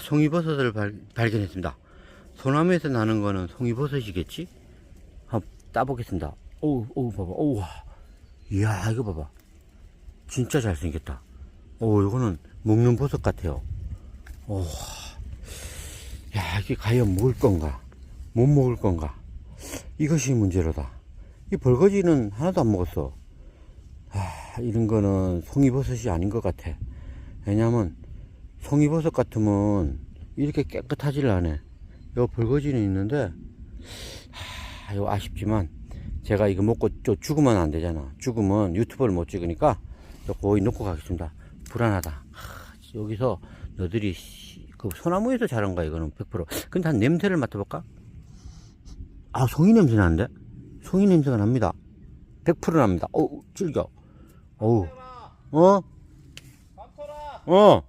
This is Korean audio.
송이버섯을 발, 발견했습니다. 소나무에서 나는 거는 송이버섯이겠지? 한번 따보겠습니다. 오우, 오우, 봐봐. 오우, 이야, 이거 봐봐. 진짜 잘생겼다. 오, 이거는 먹는 버섯 같아요. 오, 야, 이게 과연 먹을 건가? 못 먹을 건가? 이것이 문제로다. 이 벌거지는 하나도 안 먹었어. 아, 이런 거는 송이버섯이 아닌 것 같아. 왜냐면, 송이버섯 같으면 이렇게 깨끗하질 않아. 요 벌거지는 있는데, 하, 이거 아쉽지만, 제가 이거 먹고 또 죽으면 안 되잖아. 죽으면 유튜브를 못 찍으니까, 저 거의 놓고 가겠습니다. 불안하다. 하, 여기서 너들이, 씨, 그 소나무에서 자란 거야, 이거는 100%. 근데 한 냄새를 맡아볼까? 아, 송이 냄새 나는데? 송이 냄새가 납니다. 100% 납니다. 어우, 질겨. 어우. 어? 어?